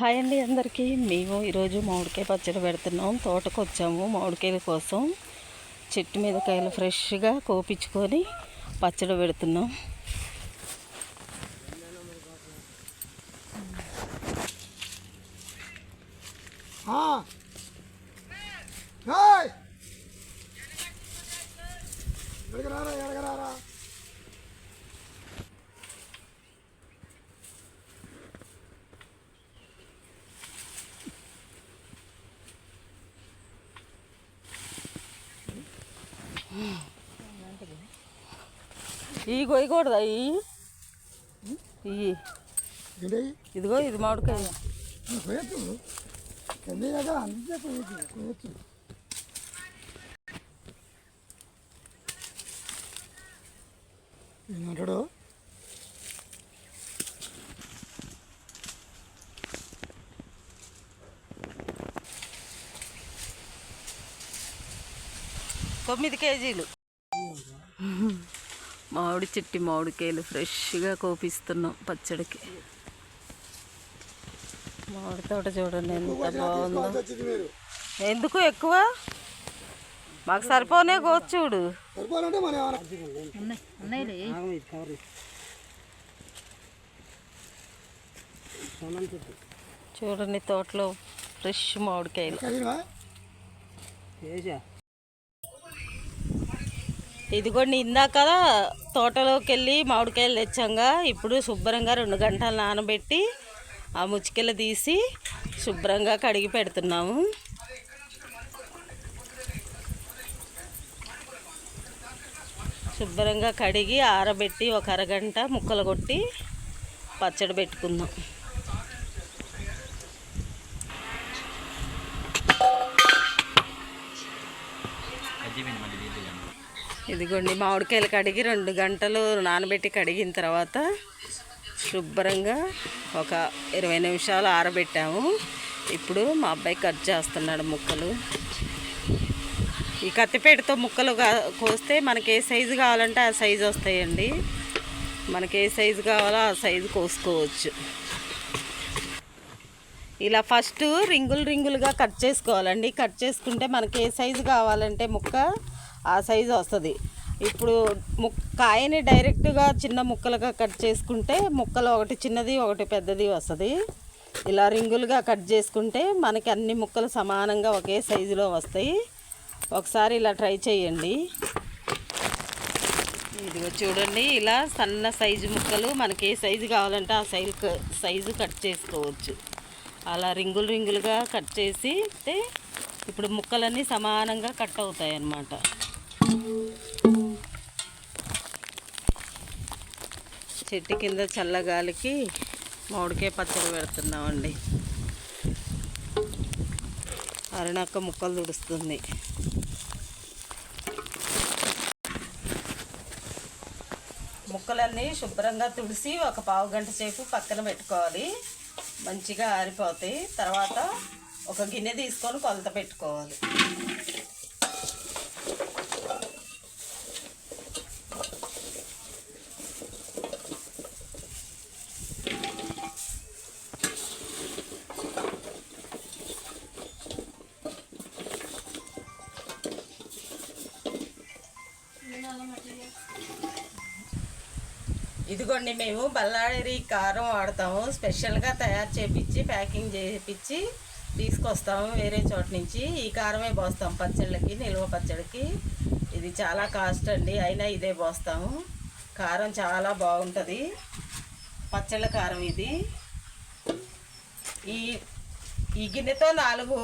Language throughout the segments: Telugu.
హాయ్ అండి అందరికీ. మేము ఈరోజు మామిడికాయ పచ్చడి పెడుతున్నాం. తోటకు వచ్చాము మామిడికాయల కోసం. చెట్టు మీద కాయలు ఫ్రెష్గా కోపించుకొని పచ్చడి పెడుతున్నాం. ఎడగరారా ఎడగరారా. ఈ కొయ్యకూడదా ఈ? ఇవి ఇదిగో ఇది మామిడికాయ. ఏమంటాడు? తొమ్మిది కేజీలు. మామిడి చెట్టి మామిడికాయలు ఫ్రెష్గా కోపిస్తున్నాం పచ్చడికి. మామిడి తోట చూడండి ఎంత బాగుందో. ఎందుకు ఎక్కువ? మాకు సరిపోనే కోచూడు సరిపోవాలంటే మనం ఏమన్నా చూడండి తోటలో ఫ్రెష్ మామిడికాయలు. ఇదిగోండి ఇందాక తోటలోకి వెళ్ళి మామిడికాయలు తెచ్చాంగా. ఇప్పుడు శుభ్రంగా రెండు గంటలు నానబెట్టి ఆ ముచ్చికెళ్ళ తీసి శుభ్రంగా కడిగి పెడుతున్నాము. శుభ్రంగా కడిగి ఆరబెట్టి ఒక అరగంట ముక్కలు కొట్టి పచ్చడి పెట్టుకుందాం. ఇదిగోండి మామిడికాయలు కడిగి రెండు గంటలు నానబెట్టి కడిగిన తర్వాత శుభ్రంగా ఒక ఇరవై నిమిషాలు ఆరబెట్టాము. ఇప్పుడు మా అబ్బాయి కట్ చేస్తున్నాడు ముక్కలు. ఈ కత్తిపేటతో ముక్కలు కోస్తే మనకి ఏ సైజు కావాలంటే ఆ సైజు వస్తాయండి. మనకి ఏ సైజు కావాలో ఆ సైజు కోసుకోవచ్చు. ఇలా ఫస్ట్ రింగులు రింగులుగా కట్ చేసుకోవాలండి. కట్ చేసుకుంటే మనకి ఏ సైజు కావాలంటే ముక్క ఆ సైజు వస్తుంది. ఇప్పుడు ముక్ కాయని డైరెక్ట్గా చిన్న ముక్కలుగా కట్ చేసుకుంటే ముక్కలు ఒకటి చిన్నది ఒకటి పెద్దది వస్తుంది. ఇలా రింగులుగా కట్ చేసుకుంటే మనకి అన్ని ముక్కలు సమానంగా ఒకే సైజులో వస్తాయి. ఒకసారి ఇలా ట్రై చేయండి. ఇదిగో చూడండి ఇలా సన్న సైజు ముక్కలు మనకి ఏ సైజు కావాలంటే ఆ సైజు సైజు కట్ చేసుకోవచ్చు. అలా రింగులు రింగులుగా కట్ చేసి ఇప్పుడు ముక్కలన్నీ సమానంగా కట్ అవుతాయి అన్నమాట చెట్టు కింద చల్లగాలికి మామిడికాయ పచ్చడి పెడుతున్నామండి. అరుణక్క ముక్కలు తుడుస్తుంది. ముక్కలన్నీ శుభ్రంగా తుడిసి ఒక పావు గంట సేపు పక్కన పెట్టుకోవాలి. మంచిగా ఆరిపోతాయి. తర్వాత ఒక గిన్నె తీసుకొని కొలత పెట్టుకోవాలి. ఇదిగోండి మేము బల్లాడి కారం వాడతాము. స్పెషల్గా తయారు చేపించి ప్యాకింగ్ చేపించి తీసుకొస్తాము వేరే చోట నుంచి. ఈ కారమే పోస్తాం పచ్చళ్ళకి నిల్వ పచ్చడికి. ఇది చాలా కాస్ట్ అండి అయినా ఇదే పోస్తాము. కారం చాలా బాగుంటుంది. పచ్చళ్ళ కారం ఇది. ఈ ఈ గిన్నెతో నాలుగు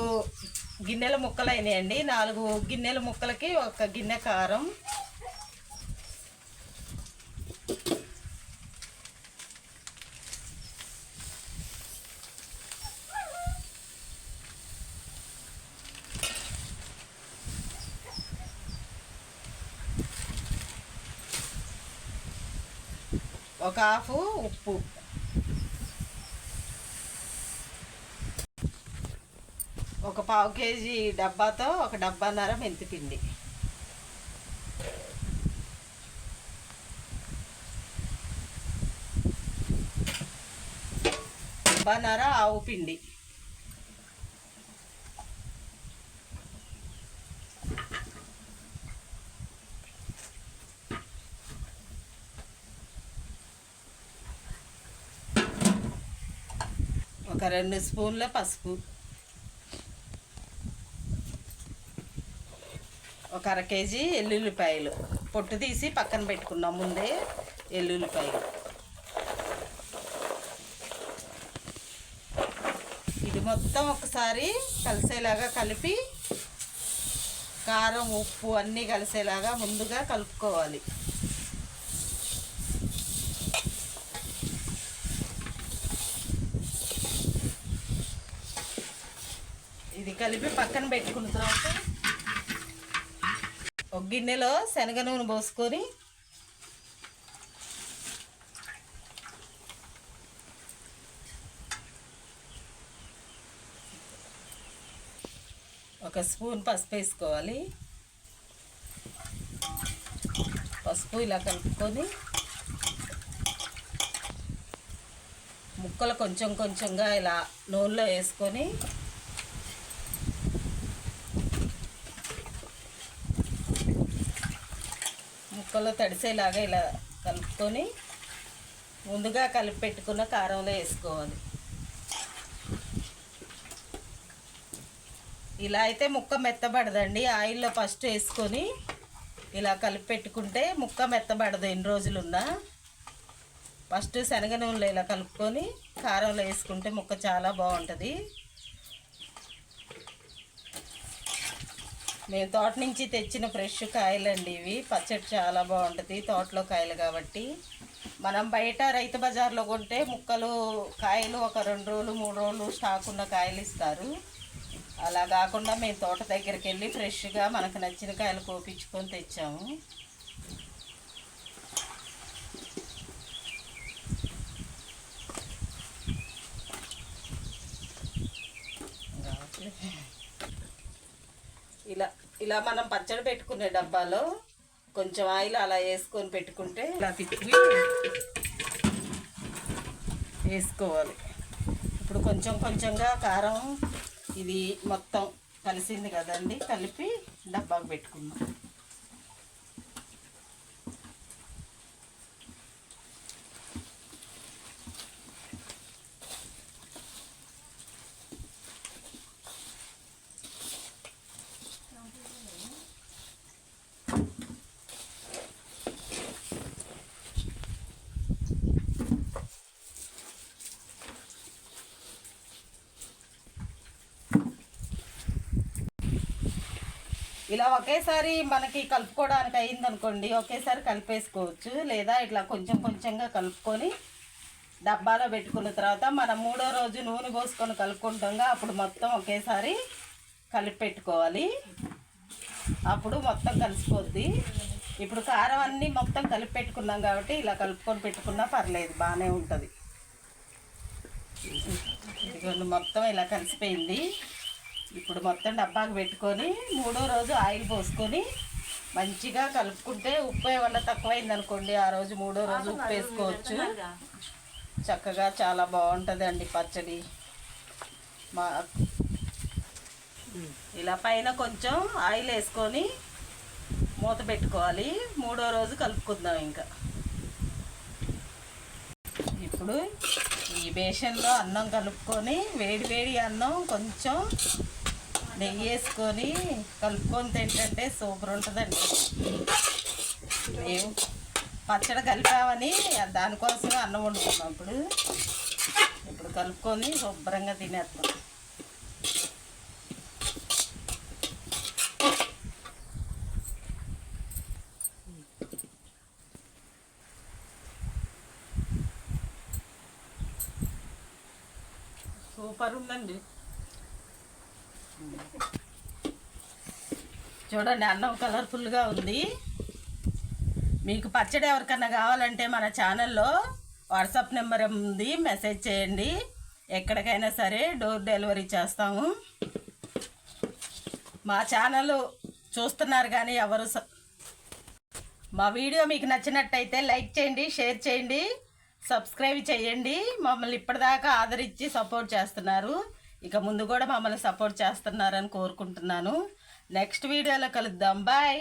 గిన్నెల ముక్కలు అయినాయండి. నాలుగు గిన్నెల ముక్కలకి ఒక గిన్నె కారం. ఒక హాఫ్ ఉప్పు. ఒక పావు కేజీ డబ్బాతో ఒక డబ్బాన్నర మెంతిపిండి డబ్బాన్నర ఆవు పిండి. ఒక రెండు స్పూన్ల పసుపు. ఒక అర కేజీ ఎల్లుల్లిపాయలు. పొట్టు తీసి పక్కన పెట్టుకున్నాం ముందే ఎల్లుల్లిపాయలు. ఇది మొత్తం ఒకసారి కలిసేలాగా కలిపి కారం ఉప్పు అన్నీ కలిసేలాగా ముందుగా కలుపుకోవాలి ఇది కలిపి పక్కన పెట్టుకున్న తర్వాత ఒక గిన్నెలో శనగ నూనె పోసుకొని ఒక స్పూన్ పసుపు వేసుకోవాలి. పసుపు ఇలా కలుపుకొని ముక్కలు కొంచెం కొంచెంగా ఇలా నూనెలో వేసుకొని ముక్కలు తడిసేలాగా ఇలా కలుపుకొని ముందుగా కలిపి పెట్టుకున్న కారంలో వేసుకోవాలి. ఇలా అయితే ముక్క మెత్తబడదండి. ఆయిల్లో ఫస్ట్ వేసుకొని ఇలా కలిపి పెట్టుకుంటే ముక్క మెత్తబడదు ఎన్ని రోజులున్నా. ఫస్ట్ శనగ నూనెలో ఇలా కలుపుకొని కారంలో వేసుకుంటే ముక్క చాలా బాగుంటుంది. మేము తోట నుంచి తెచ్చిన ఫ్రెష్ కాయలండి ఇవి. పచ్చడి చాలా బాగుంటుంది తోటలో కాయలు కాబట్టి. మనం బయట రైతు బజార్లో కొంటే ముక్కలు కాయలు ఒక రెండు రోజులు మూడు రోజులు స్టాక్ ఉన్న కాయలు ఇస్తారు. అలా కాకుండా మేము తోట దగ్గరికి వెళ్ళి ఫ్రెష్గా మనకు నచ్చిన కాయలు కోపించుకొని తెచ్చాము. ఇలా ఇలా మనం పచ్చడి పెట్టుకునే డబ్బాలో కొంచెం ఆయిల్ అలా వేసుకొని పెట్టుకుంటే ఇలా తిప్పి వేసుకోవాలి. ఇప్పుడు కొంచెం కొంచెంగా కారం ఇది మొత్తం కలిసింది కదండి కలిపి డబ్బాకు పెట్టుకున్నాం ఇలా ఒకేసారి మనకి కలుపుకోవడానికి అయిందనుకోండి ఒకేసారి కలిపేసుకోవచ్చు. లేదా ఇట్లా కొంచెం కొంచెంగా కలుపుకొని డబ్బాలో పెట్టుకున్న తర్వాత మనం మూడో రోజు నూనె పోసుకొని కలుపుకుంటాంగా అప్పుడు మొత్తం ఒకేసారి కలిపి పెట్టుకోవాలి అప్పుడు మొత్తం కలిసిపోద్ది. ఇప్పుడు కారం అన్నీ మొత్తం కలిపి పెట్టుకున్నాం కాబట్టి ఇలా కలుపుకొని పెట్టుకున్నా పర్లేదు బాగానే ఉంటుంది. మొత్తం ఇలా కలిసిపోయింది. ఇప్పుడు మొత్తం డబ్బాకు పెట్టుకొని మూడో రోజు ఆయిల్ పోసుకొని మంచిగా కలుపుకుంటే ఉప్పు ఏమన్నా తక్కువైంది అనుకోండి ఆ రోజు మూడో రోజు ఉప్పు వేసుకోవచ్చు. చక్కగా చాలా బాగుంటుంది అండి పచ్చడి. మా ఇలా పైన కొంచెం ఆయిల్ వేసుకొని మూత పెట్టుకోవాలి. మూడో రోజు కలుపుకుందాం ఇంకా. ఇప్పుడు ఈ బేషన్లో అన్నం కలుపుకొని వేడి వేడి అన్నం కొంచెం నెయ్యి వేసుకొని కలుపుకొని తింటే సూపర్ ఉంటుందండి. మేము పచ్చడి కలిపామని దానికోసం అన్నం వండుకున్నాం ఇప్పుడు. ఇప్పుడు కలుపుకొని శుభ్రంగా తినేస్తాం సూపర్ ఉందండి. చూడండి అన్నం కలర్ఫుల్గా ఉంది. మీకు పచ్చడి ఎవరికన్నా కావాలంటే మన ఛానల్లో వాట్సాప్ నెంబర్ ఉంది మెసేజ్ చేయండి. ఎక్కడికైనా సరే డోర్ డెలివరీ చేస్తాము. మా ఛానల్ చూస్తున్నారు కానీ ఎవరు మా వీడియో మీకు నచ్చినట్టయితే లైక్ చేయండి షేర్ చేయండి సబ్స్క్రైబ్ చేయండి. మమ్మల్ని ఇప్పటిదాకా ఆదరించి సపోర్ట్ చేస్తున్నారు. ఇక ముందు కూడా మమ్మల్ని సపోర్ట్ చేస్తున్నారని కోరుకుంటున్నాను. నెక్స్ట్ వీడియోలో కలుద్దాం. బాయ్